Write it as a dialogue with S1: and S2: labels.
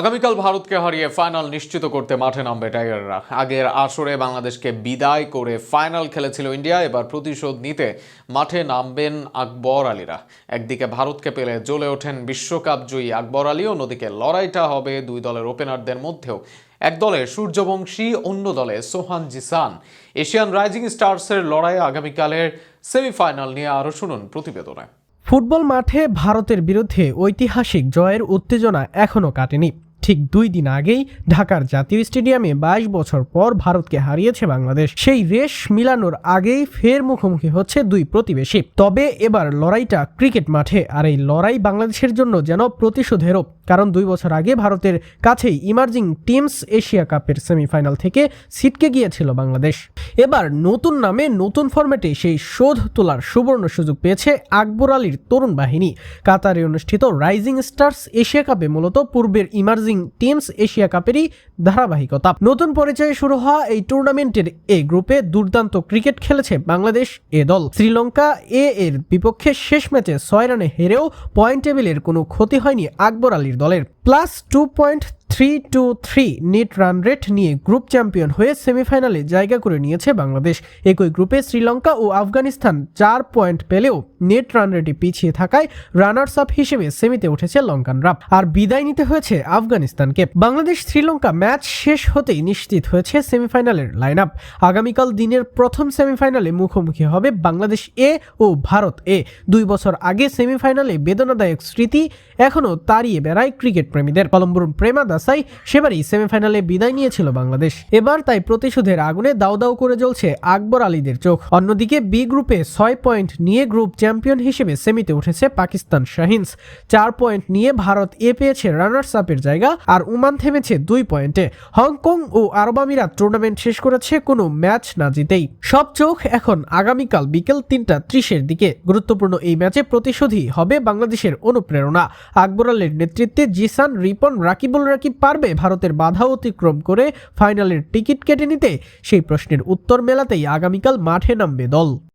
S1: আগামীকাল ভারতকে হারিয়ে ফাইনাল নিশ্চিত করতে মাঠে নামবে টাইগাররা। আগের আসরে বাংলাদেশকে বিদায় করে ফাইনাল খেলেছিল ইন্ডিয়া। এবার প্রতিশোধ নিতে মাঠে নামবেন আকবর আলীরা। একদিকে ভারতকে পেলে জ্বলে ওঠেন বিশ্বকাপ জয়ী আকবর আলী অন্যদিকে লড়াইটা হবে দুই দলের ওপেনারদের মধ্যেও। এক দলে সূর্যবংশী, অন্য দলে সোহান জিসান। এশিয়ান রাইজিং স্টার্সের লড়াই আগামীকালের সেমিফাইনাল নিয়ে আরও শুনুন প্রতিবেদনে।
S2: ফুটবল মাঠে ভারতের বিরুদ্ধে ঐতিহাসিক জয়ের উত্তেজনা এখনও কাটেনি। ঠিক দুই দিন আগেই ঢাকার জাতীয় স্টেডিয়ামে বাইশ বছর পর ভারতকে হারিয়েছে বাংলাদেশ। সেই রেশ মিলানোর আগেই ফের মুখোমুখি হচ্ছে দুই প্রতিবেশী। তবে এবার লড়াইটা ক্রিকেট মাঠে, আর এই লড়াই বাংলাদেশের জন্য যেন প্রতিশোধেরও কারণ দুই বছর আগে ভারতের কাছেই ইমার্জিং টিমস এশিয়া কাপের সেমিফাইনাল থেকে ছিটকে গিয়েছিল বাংলাদেশ। এবার নতুন নামে নতুন ফরম্যাটে সেই শোধ তোলার সুবর্ণ সুযোগ পেয়েছে আকবর আলীর তরুণ বাহিনী। কাতারে অনুষ্ঠিত রাইজিং স্টার্স এশিয়া কাপে মূলত পূর্বের ইমার্জিং টিমস এশিয়া কাপেরই ধারাবাহিকতা। নতুন পরিচয়ে শুরু হওয়া এই টুর্নামেন্টের এ গ্রুপে দুর্দান্ত ক্রিকেট খেলেছে বাংলাদেশ এ দল। শ্রীলঙ্কা এ এর বিপক্ষে শেষ ম্যাচে ছয় রানে হেরেও পয়েন্ট টেবিলের কোনো ক্ষতি হয়নি আকবর আলীর। দলের plus two point three two three net run rate নিয়ে গ্রুপ চ্যাম্পিয়ন হয়ে সেমিফাইনালে জায়গা করে নিয়েছে বাংলাদেশ। একই গ্রুপে শ্রীলঙ্কা ও আফগানিস্তান চার পয়েন্ট পেলেও নেট রান রেটে পিছিয়ে থাকায় রানার্স আপ হিসেবে সেমিতে উঠেছে লঙ্কানরা। আর বিদায় নিতে হয়েছে আফগানিস্তানকে। বাংলাদেশ শ্রীলঙ্কা ম্যাচ শেষ হতেই নিশ্চিত হয়েছে সেমিফাইনালের লাইন আপ আগামীকাল দিনের প্রথম সেমিফাইনালে মুখোমুখি হবে বাংলাদেশ এ ও ভারত এ। দুই বছর আগে সেমিফাইনালে বেদনাদায়ক স্মৃতি এখনও তাড়িয়ে বেড়ায় ক্রিকেট প্রেমীদের কলম্বোর প্রেমা দাসাই সেবারই সেমিফাইনালে বিদায় নিয়েছিল বাংলাদেশ। এবার তাই প্রতিশোধের আগুনে দাউ দাউ করে জ্বলছে আকবর আলীদের চোখ। অন্যদিকে বি গ্রুপে ছয় পয়েন্ট নিয়ে গ্রুপ চ্যাম্পিয়ন হিসেবে সেমিতে উঠেছে পাকিস্তান শাহিনস। চার পয়েন্ট নিয়ে ভারত এ পেয়েছে রানার্স আপের জায়গা আর ওমান থেমেছে দুই পয়েন্টে। হংকং ও আরব আমিরাত টুর্নামেন্ট শেষ করেছে কোনো ম্যাচ না জিতেই। সব চোখ এখন আগামীকাল বিকেল তিনটা ত্রিশের দিকে। গুরুত্বপূর্ণ এই ম্যাচে প্রতিশোধী হবে বাংলাদেশের অনুপ্রেরণা। আকবর আলীর নেতৃত্বে জিসান রিপন রাকিবুল রাকিব পারবে ভারতের বাধা অতিক্রম করে ফাইনালের টিকিট কেটে নিতে? সেই প্রশ্নের উত্তর মেলাতেই আগামীকাল মাঠে নামবে দল।